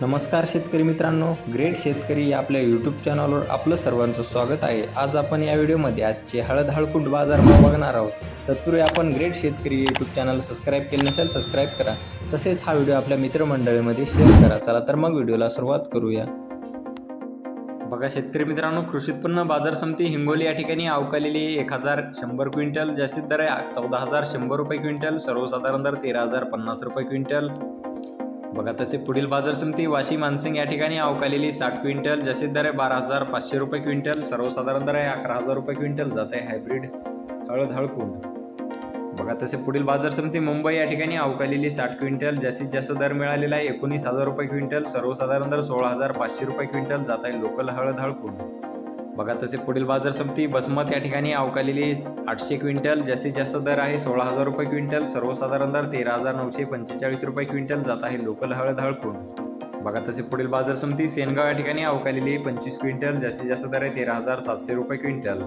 नमस्कार शेतकरी मित्रांनो ग्रेट शेतकरी या आपल्या यूट्यूब चॅनलवर आपलं सर्वांचं स्वागत आहे. आज आपण या व्हिडिओमध्ये आजचे हळद हळकुंड बाजारभाव बघणार आहोत. तत्पूर्वी आपण ग्रेट शेतकरी यूट्यूब चॅनल सबस्क्राईब केले नसेल सबस्क्राईब करा. तसेच हा व्हिडिओ आपल्या मित्रमंडळीमध्ये शेअर करा. चला तर मग व्हिडिओला सुरुवात करूया. बघा शेतकरी मित्रांनो कृषी उत्पन्न बाजार समिती हिंगोली या ठिकाणी अवकालेली एक हजार शंभर क्विंटल जास्तीत दर आहे चौदा हजार शंभर रुपये क्विंटल सर्वसाधारण दर तेरा हजार पन्नास रुपये क्विंटल. बघा तसे पुढील बाजार समिती वाशी मानसिंग या ठिकाणी अवकालेली साठ क्विंटल जसे दर आहे बारा हजार पाचशे रुपये क्विंटल सर्वसाधारण दर आहे अकरा हजार रुपये क्विंटल जात आहे हायब्रिड हळद हळकून बघा तसे पुढील बाजार समिती मुंबई या ठिकाणी अवकालेली साठ क्विंटल जास्तीत जास्त दर मिळालेला आहे एकोणीस हजार रुपये क्विंटल सर्वसाधारण दर सोळा हजार पाचशे रुपये क्विंटल जात आहे लोकल हळद हळकून बघा तसे पुढील बाजार समिती बसमत या ठिकाणी अवकालेली आठशे क्विंटल जास्तीत जास्त दर आहे सोळा हजार रुपये क्विंटल सर्वसाधारण दर तेरा हजार नऊशे पंचेचाळीस रुपये क्विंटल जात आहे लोकल हळद हळकून बघा तसे पुढील बाजार समिती सेनगाव या ठिकाणी अवकालेली पंचवीस क्विंटल जास्तीत जास्त दर आहे तेरा हजार सातशे रुपये क्विंटल.